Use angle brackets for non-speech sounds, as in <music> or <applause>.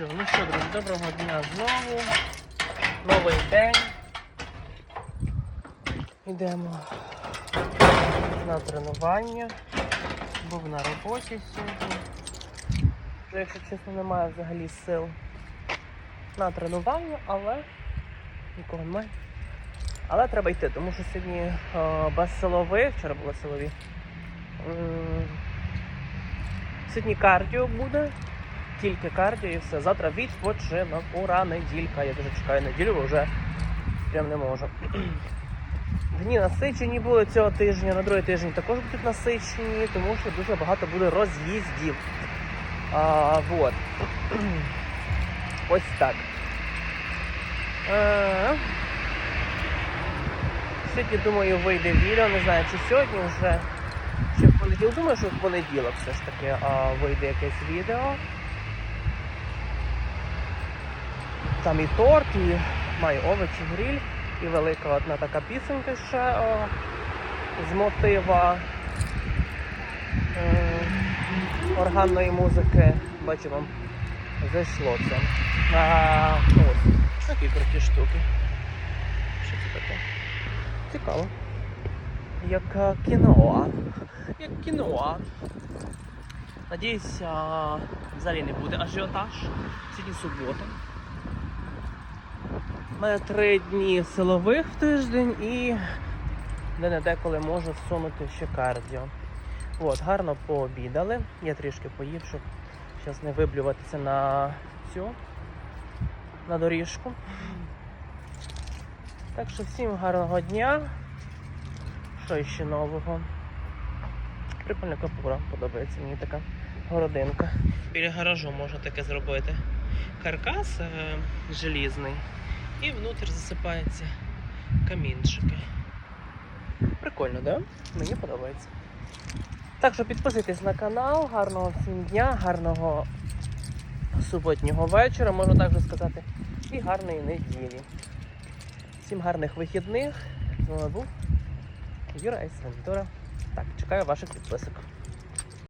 Ну що, друзі, доброго дня знову. Новий день. Йдемо на тренування. Був на роботі сьогодні. Якщо чесно, немає взагалі сил на тренування, але нікого немає. Але треба йти, тому що сьогодні е, без силових, вчора були силові. Сьогодні кардіо буде, тільки кардіо і все. Завтра відпочинок, ура, неділька. Я дуже чекаю неділю, бо вже прям не можу. <clears throat> Дні насичені були цього тижня, на другий тиждень також будуть насичені, тому що дуже багато буде роз'їздів. А, вот. <clears throat> Ось так. Е, Сьогодні, думаю, вийде відео, не знаю, чи сьогодні вже, чи в понеділок. Думаю, що в понеділок все ж таки а, вийде якесь відео. Там і торт, і маю овочі, гриль, і велика одна така пісенька ще о, з мотива е, органної музики. Бачу, вам зайшло це. А, ось, такі круті штуки. Що це таке? Цікаво. Як е, кіно. Як кіно. Надіюсь, а, взагалі не буде ажіотаж. Сьогодні субота. У мене три дні силових в тиждень і де-не-де, коли можу всунути ще кардіо. От, гарно пообідали. Я трішки поїв, щоб зараз не виблюватися на цю на доріжку. Так що всім гарного дня. Що ще нового? Прикольна капура, подобається мені така городинка. Біля гаражу можна таке зробити. Каркас е, желізний. І внутрі засипаються камінчики. Прикольно, да? Мені подобається. Так що підписуйтесь на канал, гарного всім дня, гарного суботнього вечора, можна так же сказати, і гарної неділі. Всім гарних вихідних. З вами був Юра Айс Вентура. Так, чекаю ваших підписок.